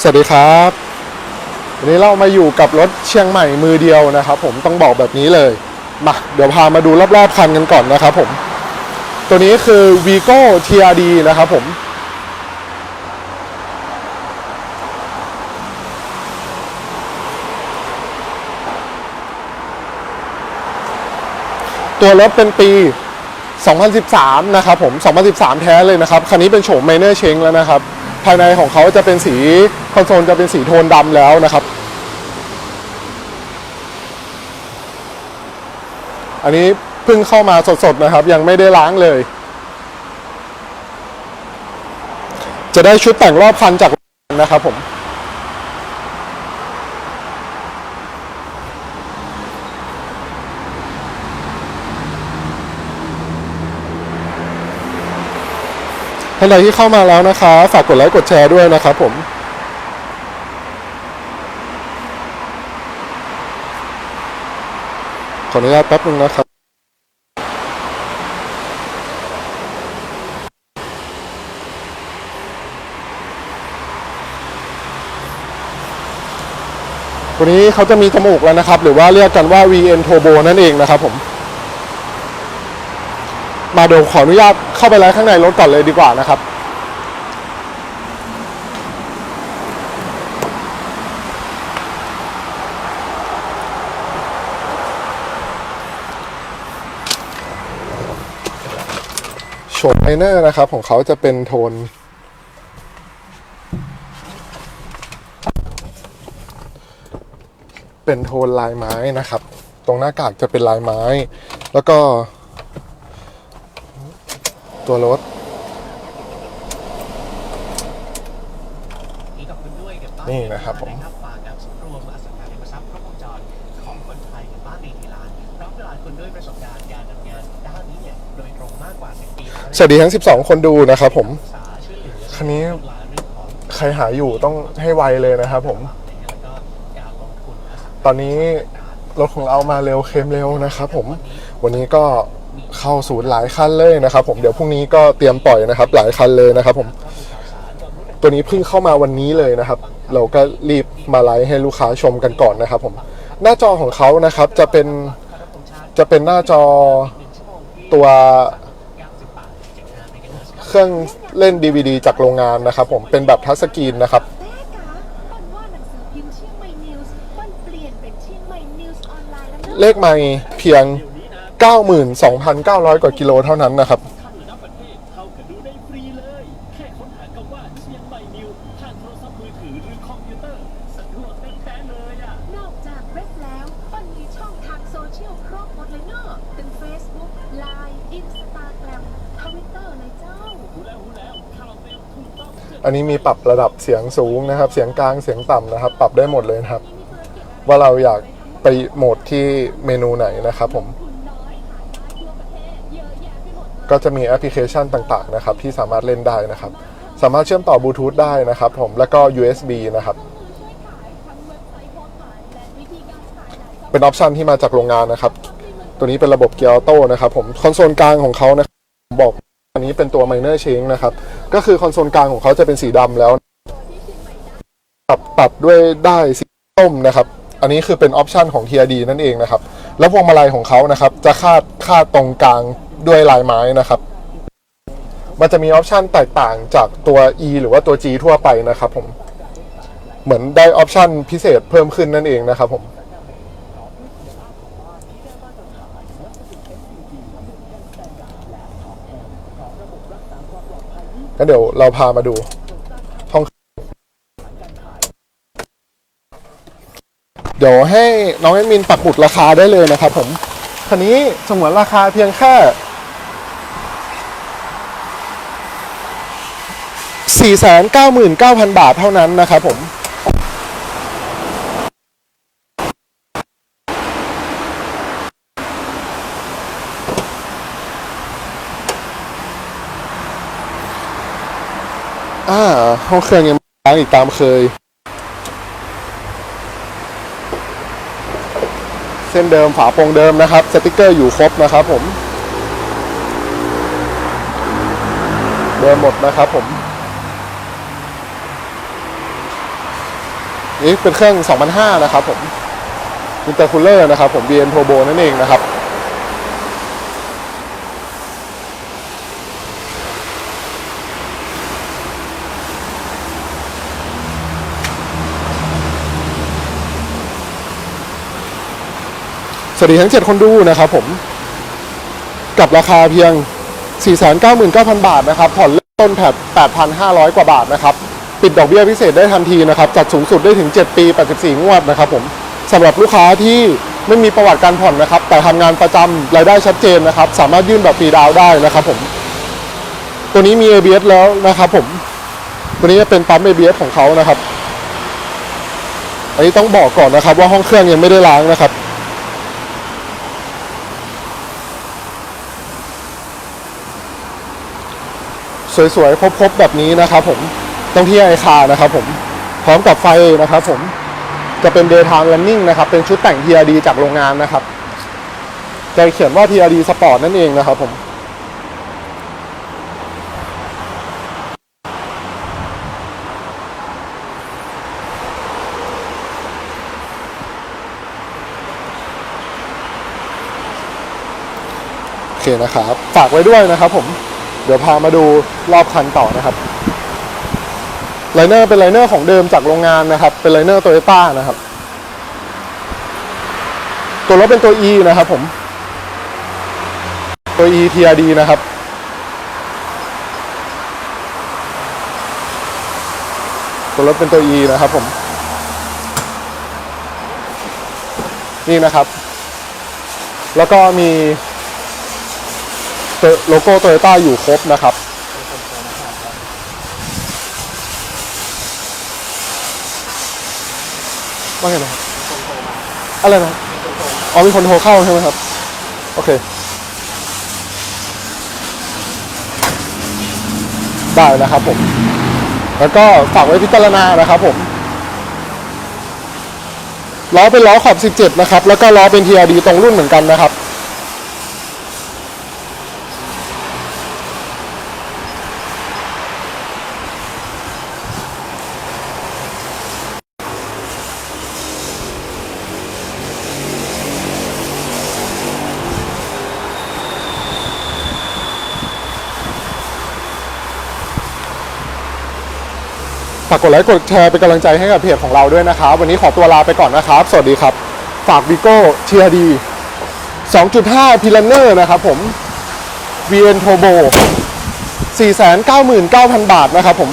สวัสดีครับ วันนี้เรามาอยู่กับรถเชียงใหม่มือเดียวนะครับ ผมต้องบอกแบบนี้เลยมาเดี๋ยวพามาดูรอบๆคันกันก่อนนะครับ ผม ตัวนี้คือ Vigo TRD นะครับผมตัวรถเป็นปี 2013 นะครับผม 2013 แท้เลยนะครับ คันนี้เป็นโฉม Minor Change แล้วนะครับ ภายในของเขาจะเป็นสีคอนโซลจะเป็นสีโทนดำแล้วนะครับ อันนี้เพิ่งเข้ามาสดๆนะครับ ยังไม่ได้ล้างเลย จะได้ชุดแต่งรอบคันจากนะครับผม ท่านใดที่เข้ามาแล้วนะคะ ฝากกดไลค์กดแชร์ด้วยนะครับผมขออนุญาตแป๊บนึงนะครับตัวนี้เขาจะมีจมูกแล้วนะครับ หรือว่าเรียกกันว่า VN Turbo นั่นเองนะครับผม มาเดี๋ยวขออนุญาตเข้าไปไลฟ์ข้างในรถก่อนเลยดีกว่านะครับโฉมไอเนอร์นะครับ ของเขาจะเป็นโทน เป็นโทนลายไม้นะครับ ตรงหน้ากากจะเป็นลายไม้ แล้วก็ ตัวรถนี่ขอบคุณด้วยกับบ้านนี่นะครับผมนะครับฝากกับศูนย์รวมอสังหาริมทรัพย์ครบวงจรของคนไทยกับบ้านดีทีลานพร้อมเวลาคุณด้วยประสบการณ์การทำงานด้านนี้เนี่ยโดยตรงมากกว่า10ปีแล้วสวัสดีทั้ง 12 คนดูนะครับผมศึกษาช่วยเหลือคันนี้ดูแลเรื่องของใครหาอยู่ต้องให้ไวเลยนะครับผมแล้วก็การลงทุนอสังหาตอนนี้รถของเรามาเร็วเค็มเร็วนะครับผม วันนี้ก็ เข้าศูนย์หลายคันเลยนะครับ ผมเดี๋ยวพรุ่งนี้ก็เตรียมปล่อยนะครับ หลายคันเลยนะครับผมตัวนี้เพิ่งเข้ามาวันนี้เลยนะครับ เราก็รีบมาไลฟ์ให้ลูกค้าชมกันก่อนนะครับ ผมหน้าจอของเขานะครับจะเป็นจะเป็นหน้าจอตัวเครื่องเล่น DVD จากโรงงานนะครับ ผมเป็นแบบทัชสกรีนนะครับเลี่ยนเป็นเชียงใหม่นิวส์ออนไลน์แล้วนะเลขไม่เพียง 92,900 กว่ากิโลเท่านั้นนะครับข้างระดับประเทศเท่ากับดูได้ฟรีเลย แค่ค้นหาคำว่าเชียงใหม่นิวทางโทรศัพท์มือถือหรือคอมพิวเตอร์ สะดวกแท้ๆเลยอะ นอกจากเว็บแล้วปันมีช่องทางโซเชียลครบหมดเลยเนอะเป็น Facebook Line Instagram Twitter เลยเจ้า หูแล้วหูแล้วข่าวเร็วถูกต้องเกิดอันนี้มีปรับระดับเสียงสูงนะครับ เสียงกลางเสียงต่ำนะครับ ปรับได้หมดเลยนะครับ ว่าเราอยากไปโหมดที่เมนูไหนนะครับผม ก็จะมีแอปพลิเคชันต่างๆนะครับที่สามารถเล่นได้นะครับ สามารถเชื่อมต่อบลูทูธได้นะครับผมแล้วก็ USB นะครับ เป็นออปชันที่มาจากโรงงานนะครับ ตัวนี้เป็นระบบเกียร์ออโต้นะครับผมคอนโซลกลางของเขานะครับผมบอกอันนี้เป็นตัว minor change นะครับ ก็คือคอนโซลกลางของเขาจะเป็นสีดำแล้วปรับปรับด้วยได้สีส้มนะครับ อันนี้คือเป็นออปชันของ TRD นั่นเองนะครับ แล้วพวงมาลัยของเขานะครับ จะคาดคาดตรงกลาง ด้วยลายไม้นะครับ มันจะมีออปชันแตกต่างจากตัว E หรือว่าตัว G ทั่วไปนะครับผม เหมือนได้ออปชันพิเศษเพิ่มขึ้นนั่นเองนะครับผมก็เดี๋ยวเราพามาดูห้องเดี๋ยวให้น้องแอดมินปักหมุดราคาได้เลยนะครับผมคันนี้สมวนราคาเพียงแค่ 499,000 บาทเท่านั้นนะครับผมอ่าห้องเครื่องยังล้างอีกตามเคย เส้นเดิมฝาโปรงเดิมนะครับ สติกเกอร์อยู่ครบนะครับผม เดิมหมดนะครับผม นี่เป็นเครื่อง 2005 นะครับผมอินเตอร์คูลเลอร์นะครับผม BN Turbo นั่นเองนะครับ สวัสดีทั้ง 7 คนดูนะครับผม กับราคาเพียง 499,000 บาทนะครับ ผ่อนเริ่มต้นแผ่8,500 กว่าบาทนะครับ ปิดดอกเบี้ยพิเศษได้ทันทีนะครับจัดสูงสุดได้ถึง 7 ปี 84 งวดนะครับผมสำหรับลูกค้าที่ไม่มีประวัติการผ่อนนะครับ แต่ทำงานประจำรายได้ชัดเจนนะครับ สามารถยื่นแบบฟรีดาวได้นะครับผม ตัวนี้มี ABS แล้วนะครับผม ตัวนี้จะเป็นปั๊ม ABS ของเขานะครับ อันนี้ต้องบอกก่อนนะครับ ว่าห้องเครื่องยังไม่ได้ล้างนะครับสวยๆครบๆแบบนี้นะครับผม ต้องที่ไอคานะครับผมพร้อมกับไฟนะครับผมจะเป็น daytime running นะครับ เป็นชุดแต่ง TRD จากโรงงานนะครับจะเขียนว่า TRD Sport นั่นเองนะครับผมโอเคนะครับ ฝากไว้ด้วยนะครับผม เดี๋ยวพามาดูรอบคันต่อนะครับ ไลเนอร์เป็นไลเนอร์ของเดิมจากโรงงานนะครับ เป็นไลเนอร์โตโยต้านะครับ ตัวรถเป็นตัว E นะครับผม ตัว E TRD นะครับ ตัวรถเป็นตัว E นะครับผม นี่นะครับ แล้วก็มีโลโก้โตโยต้าอยู่ครบนะครับ ว่าไงนะครับอะไรนะอ๋อมีคนโทรเข้าใช่ไหมครับ โอเค ได้นะครับผม แล้วก็ฝากไว้พิจารณานะครับผม ล้อเป็นล้อขอบ 17 นะครับ แล้วก็ล้อเป็น TRD ตรงรุ่นเหมือนกันนะครับากกดไลค์กดแชร์เป็นกำลังใจให้กับเพจของเราด้วยนะครับ วันนี้ขอตัวลาไปก่อนนะครับ สวัสดีครับ ฝากวิโก้เทียดี2.5พิลันเนอร์นะครับผม VN Turbo 499,000 บาทนะครับผม